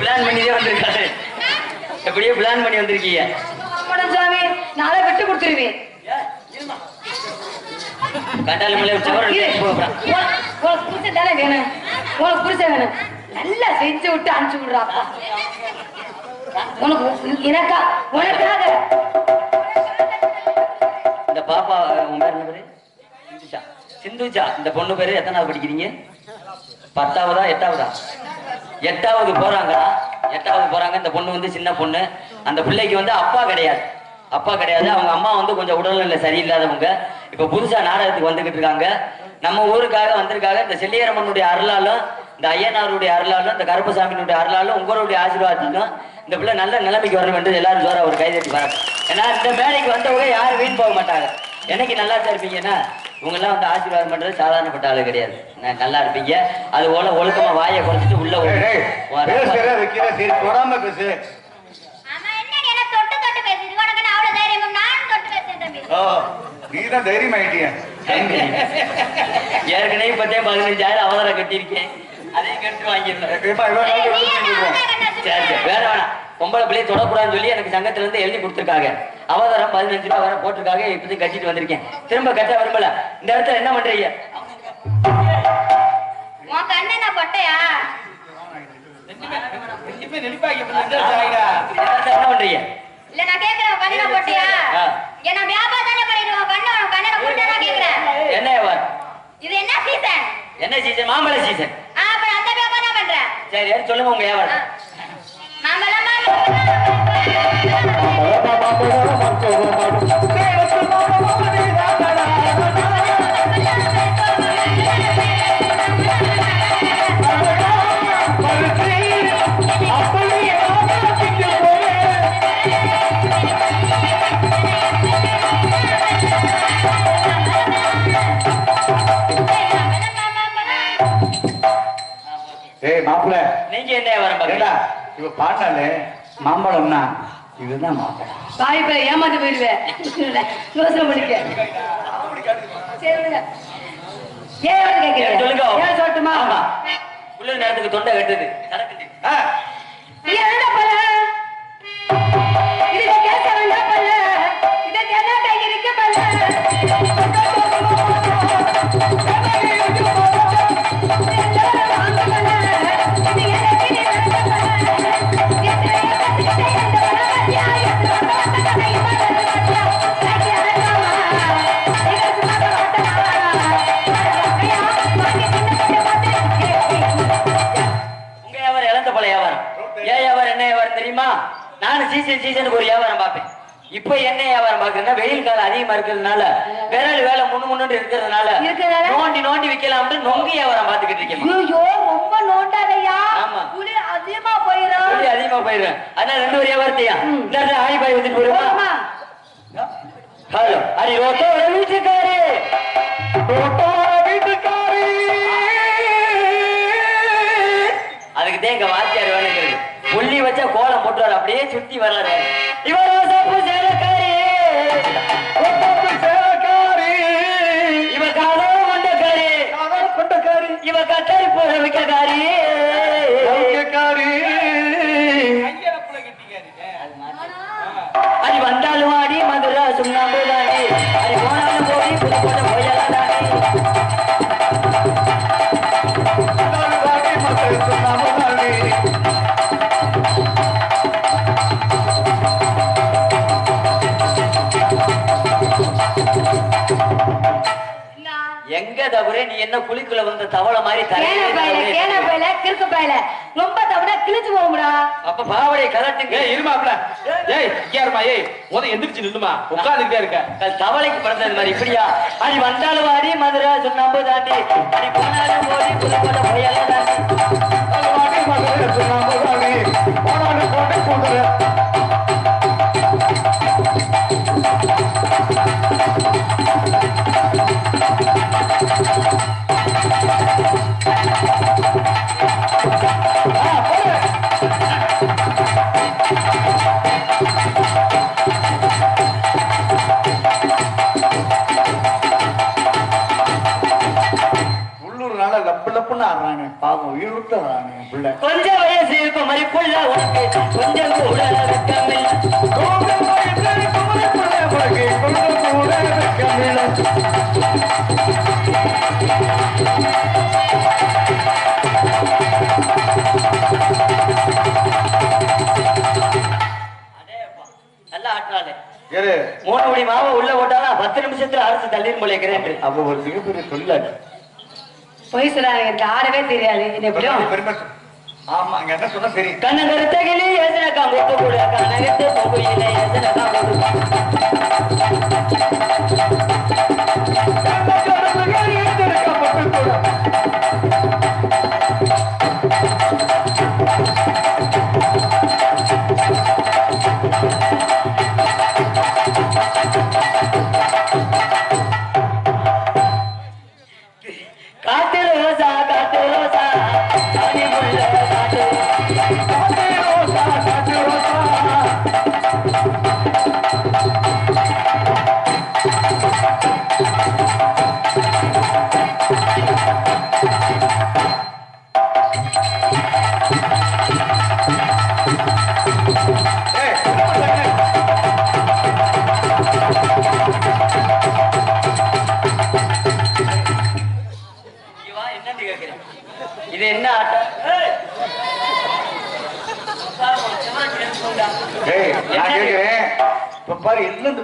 Plan பண்ணியே வந்திருக்காரு. எப்படியோ பிளான் பண்ணி வந்திருக்கீங்க. சாமி நாளை விட்டு கொடுத்துருவேன். போகிறான் உனக்கு புருஷன் தானே வேணும்? உனக்கு புருஷன் வேணும். நல்லா செஞ்சு விட்டு அனுப்பிச்சு விடுறாப்பா. உனக்கு எனக்கா? உனக்காக. இந்த பாப்பா உங்க பேர் என்ன பேரு? சிந்துஜா. சிந்துஜா. இந்த பொண்ணு பேரு எத்தனாவது படிக்கிறீங்க? பத்தாவதா எட்டாவதா? எட்டாவது போறாங்க எட்டாவது போறாங்க. இந்த பொண்ணு வந்து சின்ன பொண்ணு. அந்த பிள்ளைக்கு வந்து அப்பா கிடையாது. அப்பா கிடையாது. அவங்க அம்மா வந்து கொஞ்சம் உடல்நிலை சரியில்லாதவங்க. இப்ப புதுசா நாடகத்துக்கு வந்துகிட்டு இருக்காங்க. நம்ம ஊருக்காக வந்திருக்காங்க. இந்த செல்லியரம்மனுடைய அருளாலும் இந்த ஐயனாருடைய அருளாலும் இந்த கருப்பசாமியினுடைய அருளாலும் உங்களுடைய ஆசீர்வாதத்திலும் இந்த பிள்ளை நல்ல நிலைமைக்கு வரணும் என்று எல்லாரும் ஜோரா ஒரு கைதட்டி வராங்க ஏன்னா இந்த மேடைக்கு வந்தவங்க யாரும் வீண் போக மாட்டாங்க. என்னைக்கு நல்லா தான் இருப்பீங்கன்னா இவங்கெல்லாம் வந்து ஆசீர்வாதம் பண்றது சாதாரணப்பட்ட ஆளு கிடையாது. நல்லா இருப்பீங்க. அது போல ஒழுக்கமா வாயை குறைச்சிட்டு உள்ள நீதான் தைரியம் ஆயிட்டிய ஏற்கனவே இப்பத்தே பதினஞ்சாயிரம் அவதாரம் கட்டியிருக்கேன். அதையும் கட்டு சரி வேற வேணாம். பொம்பளை பிள்ளைய தொடக்கூடாதுன்னு சொல்லி எனக்கு சங்கத்துல இருந்து எழுதி கொடுத்துருக்காங்க. அவதாரம் பதினஞ்சு ரூபா வேற போட்டிருக்காங்க இப்போதைக்கு கட்டிட்டு வந்திருக்கேன். திரும்ப கட்ட விரும்பல. இந்த இடத்துல என்ன பண்றீங்க? கண்ணு என்ன பண்றீங்க? இல்ல நான் கேக்குறேன் கண்ணு பொட்டையா. என்ன வியாபாரம் தானே பண்ணிட்டு கண்ணு உன் கண்ணனை போட்டு நான் கேக்குறேன். என்ன இது என்ன சீசன் என்ன சீசன் மாம்பழ சீசன் ஆ அப்புறம் அந்த வியாபாரம் பண்றேன் சரி சொல்லுங்க உங்க வியாபாரம். மாம்பழம்? ஏய் மாப்பிள்ள. நீங்க என்ன பாக்குறீங்க இவ பாட்டாலே மாம்பழம்னா இதுதான் மாம்பழம். வாய்ப்பை ஏமாந்து போயிருவேன் யோசனை பண்ணிக்க. ஏன் கேட்கிறீங்க? சொல்லுங்க. ஏன் சொல்லட்டுமா? ஆமா. உள்ள நேரத்துக்கு தொண்டை கட்டுது. நடக்குது. ஆ, என்ன பல இது கேட்க வேண்டாம் பல சீசன் சீசனுக்கு ஒரு வியாபாரம் பார்ப்பேன். இப்ப என்ன வியாபாரம் பாக்குறேன்னா வெயில் காலம் அதிகமா இருக்கிறதுனால விரல் வேலை முன்னு முன்னு இருக்கிறதுனால? நோண்டி நோண்டி விக்கலாம்னு நொங்கு வியாபாரம் பாத்துக்கிட்டு இருக்கேன். ஐயோ ரொம்ப நோண்டாதையா ஆமா. குளிர் அதிகமா போயிடும் அதிகமா போயிடுவேன் அதனால ரெண்டு ஒரு வியாபாரத்தையா? இந்த பாய் வந்துட்டு போயிருமா? ஹலோ. வீட்டுக்காரு. வீட்டுக்காரு. அதுக்கு தான் எங்க போட்டுவாரு அப்படியே சுத்தி வர்றாரு இவர் ரோசாப்பூ சேலக்காரி. ரோசாப்பூ சேலக்காரி. இவ கொண்டக்காரி. காதல் கொண்டக்காரி, இவ கட்டாரி போற வைக்கக்காரி. தவறு நீ என்ன குழிக்குள்ள வந்த தவளை மாதிரி கேன பையல கேன தரையில பையல கிறுக்கு பையல ரொம்ப தவிர கிழிச்சு போகும்டா அப்ப பாவடை கலட்டுங்க ஏய் இருமாப்ல ஏய் இங்க இருமா ஏய் முத எந்திரிச்சு நில்லுமா உட்கார்ந்துட்டே இருக்க தவளைக்கு பிறந்தது மாதிரி இப்படியா அடி வந்தாலும் ஆடி மதுரா சுண்ணாம்பு தாண்டி அடி போனாலும் போடி புது போட்ட போயலாம் தாண்டி. போனாலும் போட்டு போடுற. பாவம் ஆடுறானே புள்ள கொஞ்சம் வயசு குமரிக்குள்ள உனக்கு கொஞ்சம் கூட வெக்கமில்லை கொஞ்சம் கூட வெட்கமில்லை. மூணு மாவை உள்ள போட்டாலும் பத்து நிமிஷத்துல அரைச்சு தள்ளின்னு போலேக்கிறேன் அப்ப ஒரு மிகப்பெரிய தொழிலாளி. பொய் சொல்லாத எனக்கு ஆடவே தெரியாது. என்ன எப்படியும். ஆமா சொன்னா சரி. கண்ணங்கருத்த கிளி ஏசனக்கா கூட பொங்குயில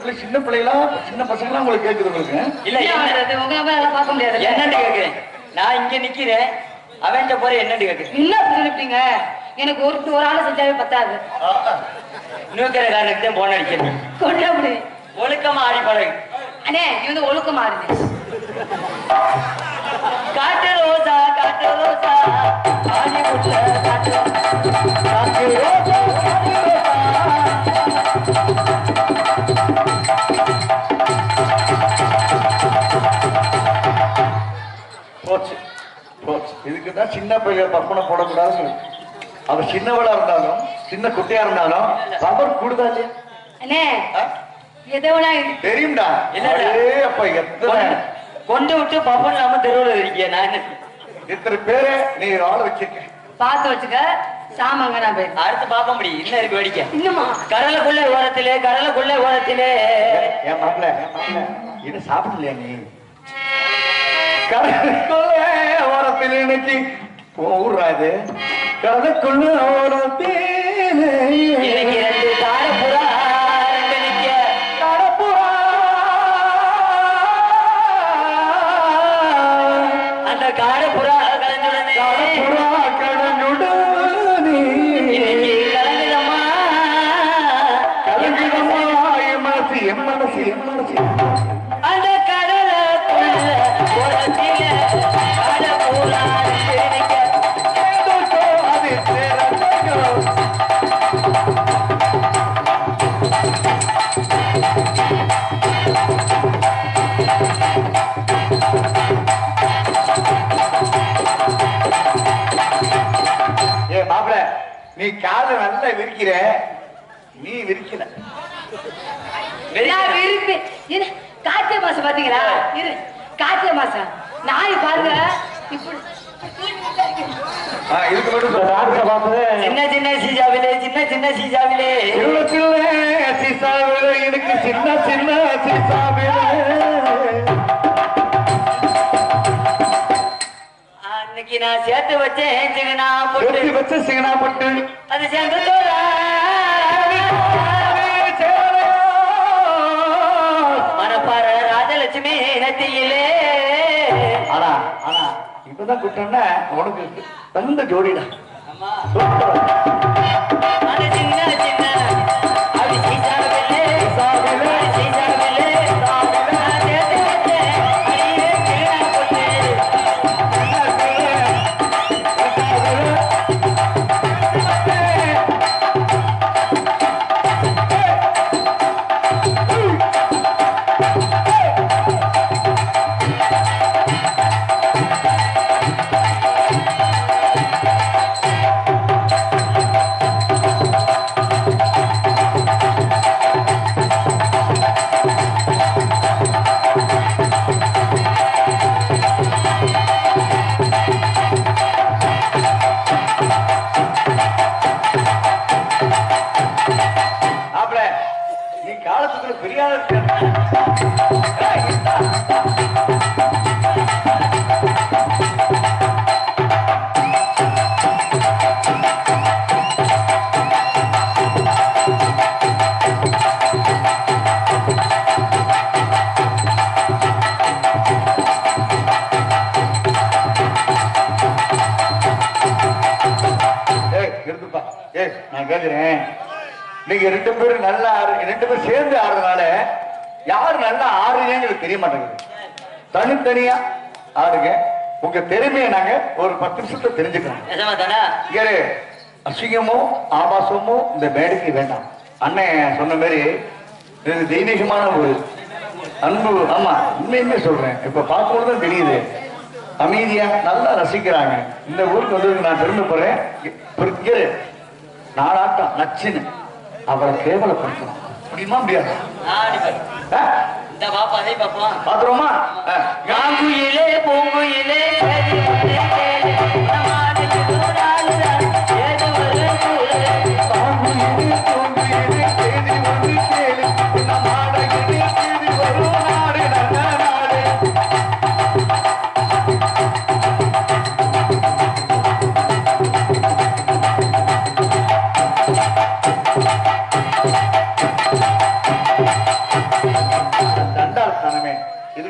பிள்ளை சின்ன பிள்ளைலாம் சின்ன பசங்களாம் உங்களுக்கு கேக்குது உங்களுக்கு? இல்ல என்ன என்ன பண்றது உங்க அம்மா எல்லாம் பார்க்க முடியாது. என்னன்னு கேக்குறேன் நான் இங்க நிக்கிறேன். அவன்கிட்ட போற என்னன்னு கேக்குறேன் என்ன சொல்லிட்டீங்க எனக்கு ஒரு ஒரு ஆளை செஞ்சாவே பத்தாது. நூக்கிற காரணத்தை போன் அடிக்கிறேன் கொண்டு அப்படி ஒழுக்கமா ஆடி பழகு அண்ணே இது வந்து ஒழுக்கமா இருக்கு காட்டு ரோசா காட்டு ரோசா ஆடி முள்ள காட்டு காட்டு ரோசா இதுக்கு தான் சின்ன பையன் பப்பனை போடக்கூடாதுன்னு அவ சின்னவளா இருந்தாலும் சின்ன குட்டியா இருந்தாலும் ரப்பர் கூடுதா இல்லையா? அண்ணே ஆ? எதை வேணா தெரியும்டா. அப்பா எத்தனை? கொண்டு- விட்டு பப்பன் இல்லாம தெருவில் இருக்கேன் நான் என்ன? இத்தனை பேரை நீ ஆள வச்சிருக்க. பார்த்து வச்சுக்க சாமாங்க நான் போய் அடுத்து பாப்ப முடியும். இன்னும் இருக்கு வேடிக்கை. இன்னுமா? கடலுக்குள்ள ஓரத்திலே கடலுக்குள்ள ஓரத்திலே. என் மாப்பிள்ள என் மாப்பிள்ள இது சாப்பிடலையா நீ? கடலுக்குள்ள ஓரத்தில் இன்னைக்கு ஊறாது கடலுக்குள்ள ஓரத்திலே இன்னைக்கு நீ காலை நல்லா விரிக்கிற. நீ விரிக்கல. கார்த்திகை மாசம் பாத்தீங்களா இரு. கார்த்திகை மாசம். நாய் பாருங்க. இப்படி. சின்ன சின்ன சீஜாவிலே சின்ன சின்ன சீஜாவிலே சின்ன சின்ன சீசாவில எனக்கு சின்ன சின்ன சீசாவில. நான் சேர்த்து வச்சேன் வெற்றி போட்டு. வச்ச சிங்கனா பட்டு. அது சேர்ந்து தோறா மனப்பாற ராஜலட்சுமி நத்தியிலே ஆனா ஆனா இப்பதான் கூட்டம்னா உனக்கு தகுந்த ஜோடிடா. அம்மா நான் நீங்க ரெண்டு பேரும் நல்லா ஆடு ரெண்டு பேரும் சேர்ந்து ஆடுறதுனால யார் நல்லா ஆடுறீங்கன்னு தெரிய மாட்டேங்குது. தனித்தனியா ஆடுங்க. உங்க திறமையை நாங்க ஒரு பத்து நிமிஷத்துல தெரிஞ்சுக்கிறோம். அசிங்கமோ ஆபாசமோ இந்த மேடைக்கு வேண்டாம். அண்ணன் சொன்ன மாதிரி இது தெய்வீகமான ஒரு அன்பு. ஆமா உண்மையுமே சொல்றேன். இப்ப பார்க்கும்போது தான் தெரியுது. அமைதியா நல்லா ரசிக்கிறாங்க. இந்த ஊருக்கு வந்து நான் பெருமைப்படுறேன். இங்கே நாளாட்டம் நச்சுன்னு. அவரை கேவலப்படுத்தணும். முடியுமா முடியாது? பாத்துருவோமா காங்குயிலே பூங்குயிலே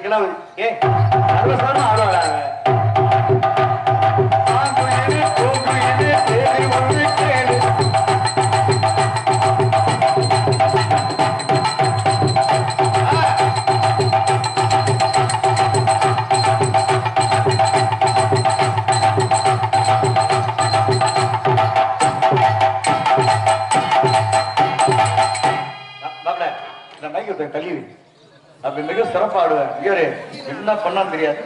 இதுக்கெல்லாம் ஒரு- ஏ சர்வசாதாரண ஆடுவாங்க இங்கே என்ன பண்ணான்னு தெரியாது.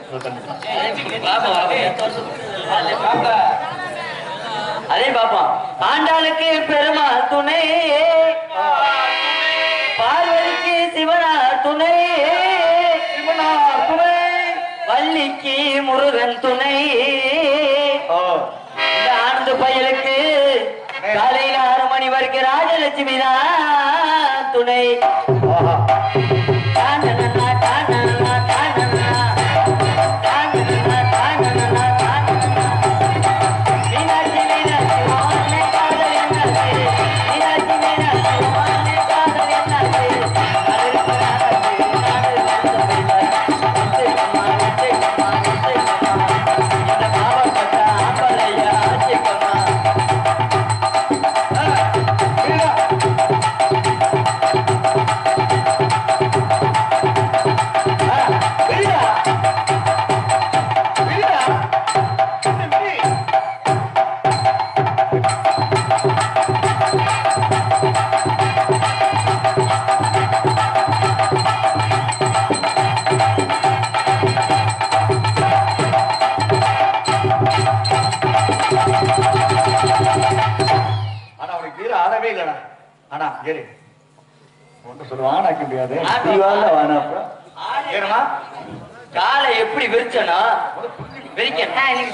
அதே பாப்பா. ஆண்டாளுக்கு பெருமாள் துணை. பார்வதிக்கு சிவனார் துணை. துணை. வள்ளிக்கு முருகன் துணை. இந்த ஆனந்த பயலுக்கு காலையில ஆறு மணி வரைக்கும் ராஜலட்சுமி தான் துணை.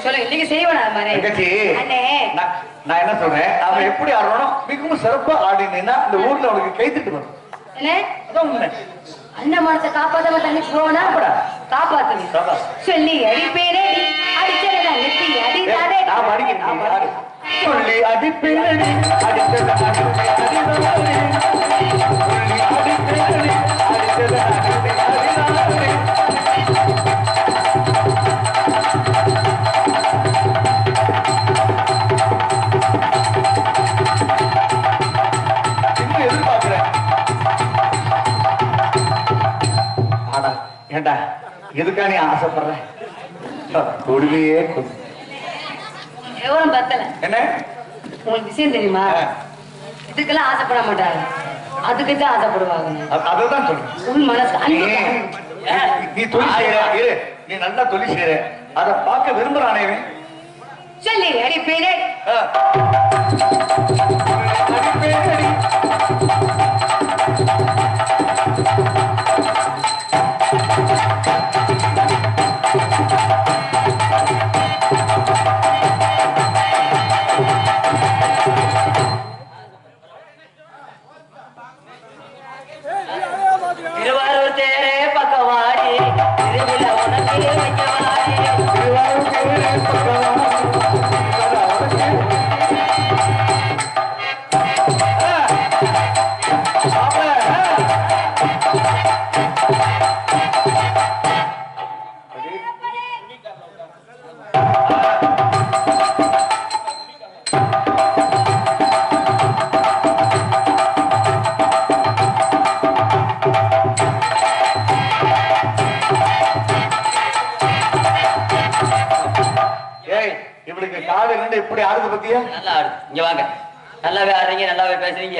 சொல்லுங்க இன்னைக்கு செய்வேன் தங்கச்சி நான் என்ன சொல்றேன்? அவன் எப்படி ஆடுறானோ மிகவும் சிறப்பா ஆடினீன்னா இந்த ஊர்ல அவனுக்கு கைத்திட்டு வரும். அண்ணன் மனசை காப்பாத்தாம தண்ணி போனா? காப்பாத்து. சொல்லி அடிப்பேனடி அடிச்சதை நெத்தி அடித்தாதே நான் அடிக்கிறேன். சொல்லி அடிப்பேனடி அடித்தது ஏண்டா எதுக்கா நீ ஆசைப்படுற? கொடுமையே கொடு எவரும் பத்தல. என்ன? உங்களுக்கு விஷயம் தெரியுமா. இதுக்கெல்லாம் ஆசைப்பட மாட்டாங்க. அதுக்கு தான் ஆசைப்படுவாங்க அததான் சொல்றேன் உன் மனசு நீ தொழில் செய்யற இரு. நீ நல்லா தொழில் செய்யற. அத பார்க்க விரும்புறானே திருவாரூர் தேரே பகவானே திருவிழா உனக்கே வைக்கவானே திருவாரூர் தேரே பகவானே வாங்க நல்லாவே ஆடுறீங்க நல்லாவே பேசுறீங்க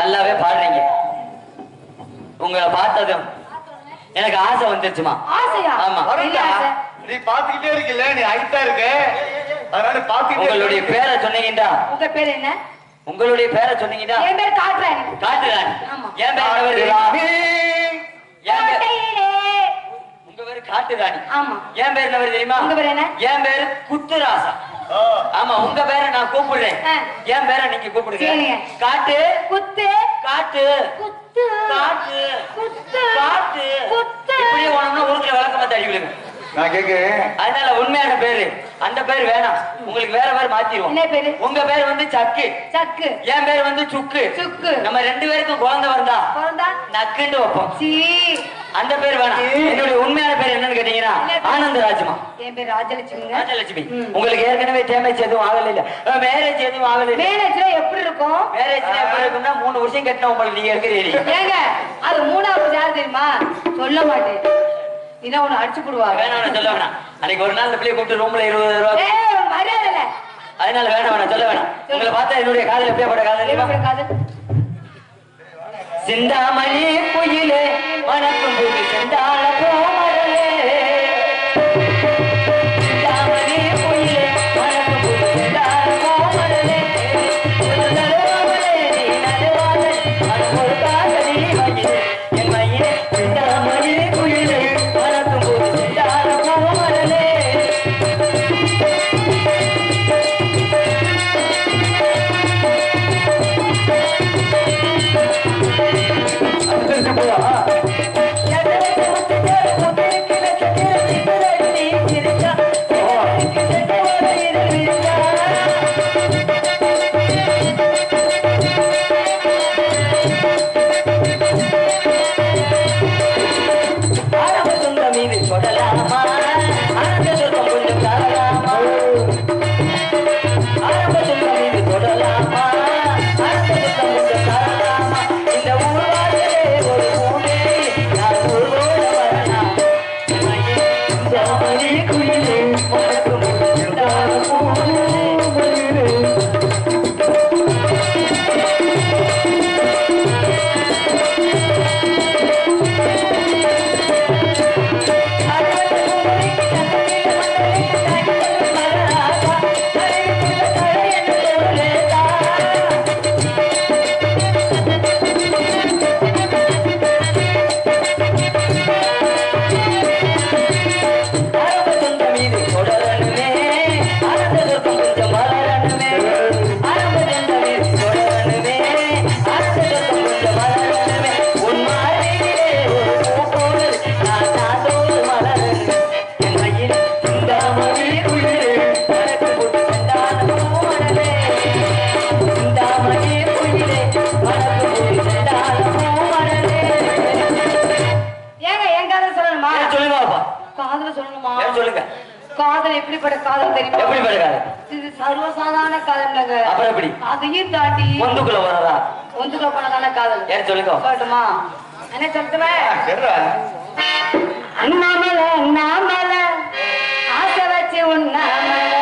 நல்லாவே பாடுறீங்க உங்களை பார்த்ததும் எனக்கு ஆசை வந்துருச்சுமா ஆசையா ஆமா. என்ன வரண்டா ஆசை? நீ பாத்துக்கிட்டே இருக்கல நீ ஹைட்டா இருக்க அதனால பாத்துக்கிட்டே உங்களுடைய பேரை சொன்னீங்கடா உங்க பேர் என்ன உங்களுடைய பேரை சொன்னீங்கடா என் பேர் காட்டுறாணி காட்டுறாணி ஆமா. என் பேர் என்ன பேரு? ராணி. என் பேர். உங்க பேரு காட்டுராணி ஆமா என் பேர் தெரியுமா உங்க பேர் என்ன? என் பேரு குத்துராசா. ஆமா உங்க பேரை நான் கூப்பிடுறேன். என் பேரை நீங்க கூப்பிடுங்க. காட்டு. குத்து. காட்டு. குத்து. காட்டு. குத்து. காட்டு. குத்து. இப்படியே ஓனம்னா ஊருக்குள்ள விளக்கமா விடுங்க நான் கேக்குறேன் அதனால உண்மையான பேரு. அந்த பேர் வேணாம். உங்களுக்கு வேற பேர் மாத்திடுவோம். என்ன பேரு? உங்க பேர் வந்து சக்கு. சக்கு. என் பேர் வந்து சுக்கு. சுக்கு. நம்ம ரெண்டு பேருக்கும் குழந்தை வந்தா பிறந்தா நக்குன்னு வைப்போம். சீ. அந்த பேர் வேணாம். என்னுடைய உண்மையான பேர் என்னன்னு கேட்டீங்கன்னா என்ன பேரு? ஆனந்த ராஜமா என் பேர் ராஜலட்சுமி. ம். உங்களுக்கு ஏற்கனவே டேமேஜ் எதுவும் ஆகல இல்ல மேரேஜ் எதுவும் ஆகல மேனேஜ்ல எப்படி இருக்கும்? மேரேஜ் எப்படி இருக்குன்னா மூணு வருஷம் கட்டின உங்களுக்கு நீங்க இருக்கிறீங்க. ஏங்க அது மூணாவது யார் தெரியுமா? சொல்ல மாட்டேன். இதை ஒண்ணு அடிச்சு போடுவாங்க? வேணாம் சொல்ல வேணாம். அன்னைக்கு ஒரு நாள் இந்த பிள்ளைய கூப்பிட்டு ரூம்ல இருபது ரூபா ஏய் ஒரு மரியாதை இல்ல. அதனால வேணாம் வேணாம் சொல்ல வேணாம். உங்களை பார்த்தா என்னுடைய காதல் எப்படியாப்பட்ட காதல் தெரியுமா? எப்படி காது? சிந்தாமணி குயிலே வணக்கம் புது காதல் எப்படிப்பட்ட காதல் தெரியுமா? எப்படி பழகாது இது சர்வசாதாரண காதல் அப்புறம் எப்படி? அதையும் தாண்டி முந்துக்குள்ள வரதா ஒந்துக்க போனதான காதல். ஏன் சொல்லுங்க? சொல்லட்டுமா? என்ன சரிடா அண்ணாமலை அண்ணாமலை ஆசை வச்சு உண்ணாமலை.